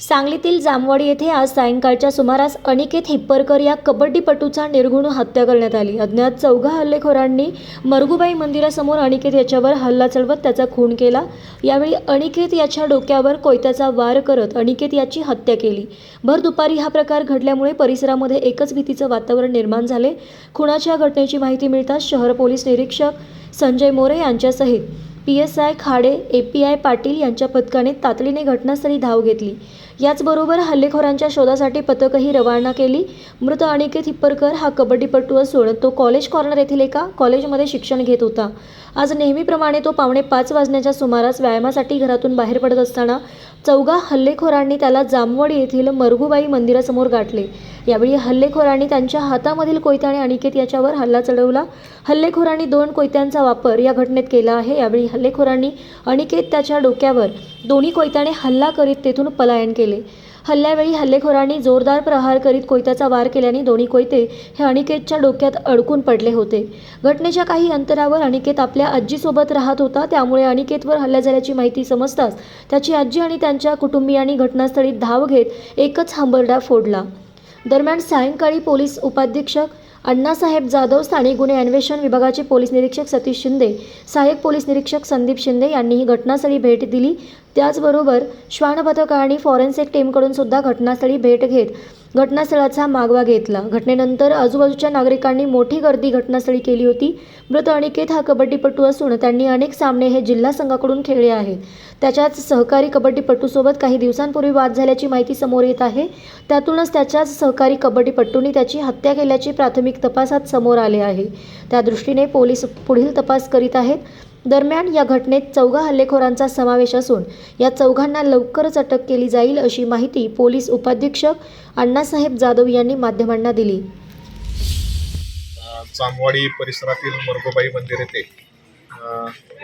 सांगलीतील जामवाडी येथे आज सायंकाळच्या सुमारास अनिकेत हिप्परकर या कबड्डीपटूचा निर्घुण हत्या करण्यात आली. अज्ञात चौघा हल्लेखोरांनी मरगुबाई मंदिरासमोर अनिकेत याच्यावर हल्ला चढवत त्याचा खून केला. यावेळी अनिकेत याच्या डोक्यावर कोयत्याचा वार करत अनिकेत याची हत्या केली. भर दुपारी हा प्रकार घडल्यामुळे परिसरामध्ये एकच भीतीचं वातावरण निर्माण झाले. खुनाच्या घटनेची माहिती मिळताच शहर पोलीस निरीक्षक Sanjay More यांच्यासहित P S I Khade A P I Patil यांच्या पथकाने तातडीने घटनास्थळी धाव घेतली. याचबरोबर हल्लेखोरांच्या शोधासाठी पथकही रवाना केली. मृत अनिकेत हिप्परकर हा कबड्डीपटू असून तो कॉलेज कॉर्नर येथील एका कॉलेजमध्ये शिक्षण घेत होता. आज नेहमीप्रमाणे तो पावणे पाच वाजण्याच्या सुमारास व्यायामासाठी घरातून बाहेर पडत असताना चौघा हल्लेखोरांनी त्याला जामवाडी येथील मरगुबाई मंदिरासमोर गाठले. यावेळी हल्लेखोरांनी त्यांच्या हातामधील कोयत्याने अनिकेत याच्यावर हल्ला चढवला. हल्लेखोरांनी दोन कोयत्यांचा वापर या घटनेत केला आहे. यावेळी हल्लेखोरांनी अनिकेत त्याच्या डोक्यावर दोन्ही कोयत्याने हल्ला करीत तेथून पलायन केले. हल्ल्यावेळी हल्लेखोरांनी जोरदार प्रहार करीत कोयत्याचा वार केल्याने दोन्ही कोयते हे अनिकेतच्या डोक्यात अडकून पडले होते. घटनेच्या काही अंतरावर अनिकेत आपल्या आजीसोबत राहत होता. त्यामुळे अनिकेतवर हल्ला झाल्याची माहिती समजताच त्याची आजी आणि त्यांच्या कुटुंबियांनी घटनास्थळी धाव घेत एकच हंबरडा फोडला. दरम्यान सायंकाळी पोलीस उपाधीक्षक अण्णासाहेब जाधव स्थानिक गुन्हे अन्वेषण विभागाचे पोलीस निरीक्षक सतीश शिंदे सहाय्यक पोलीस निरीक्षक संदीप शिंदे यांनीही घटनास्थळी भेट दिली. त्याचबरोबर श्वान पथक आणि फॉरेन्सिक टीमकडून सुद्धा घटनास्थळी भेट घेत घटनास्थळाचा मागवा घेतला. घटनेनंतर आजूबाजूच्या नागरिकांनी मोठी गर्दी घटनास्थळी केली होती. मृत अनिकेत हा कबड्डीपटू असून त्यांनी अनेक सामने हे जिल्हा संघाकडून खेळले आहेत. त्याच्याच सहकारी कबड्डीपटूसोबत काही दिवसांपूर्वी वाद झाल्याची माहिती समोर येत आहे. त्यातूनच त्याच्याच सहकारी कबड्डीपटूंनी त्याची हत्या केल्याची प्राथमिक तपासात समोर आले आहे. त्या दृष्टीने पोलीस पुढील तपास करीत आहेत. दरम्यान या घटनेत चौघा हल्लेखोरांचा समावेश असून या चौघांना लवकरच अटक केली जाईल अशी माहिती पोलीस उपाधीक्षक अण्णासाहेब जाधव यांनी माध्यमांना दिली. अ, परिसरातील मरगोबाई मंदिर येथे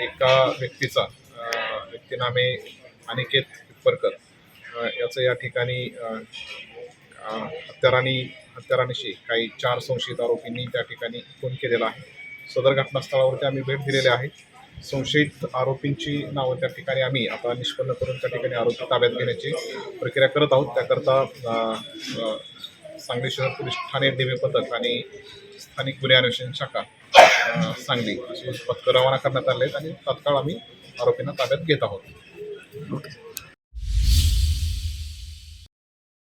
एका व्यक्तीचा व्यक्तीनामे अनिकेत पिप्परकर याचं या ठिकाणी हत्यारानी अ, हत्यारांशी काही चार संशयित आरोपींनी त्या ठिकाणी खून केलेला आहे. सदर घटनास्थळावरती आम्ही भेट दिलेली आहे. संशयित आरोपींची नावं त्या ठिकाणी आम्ही आता निष्पन्न करून त्या ठिकाणी आरोपी ताब्यात घेण्याची प्रक्रिया करत आहोत. त्याकरता सांगली शहर पोलीस ठाणे डेबी पथक आणि स्थानिक गुन्हे अन्वेषण शाखा सांगली अशी पथकं रवाना करण्यात आले आहेत आणि तात्काळ आम्ही आरोपींना ताब्यात घेत आहोत.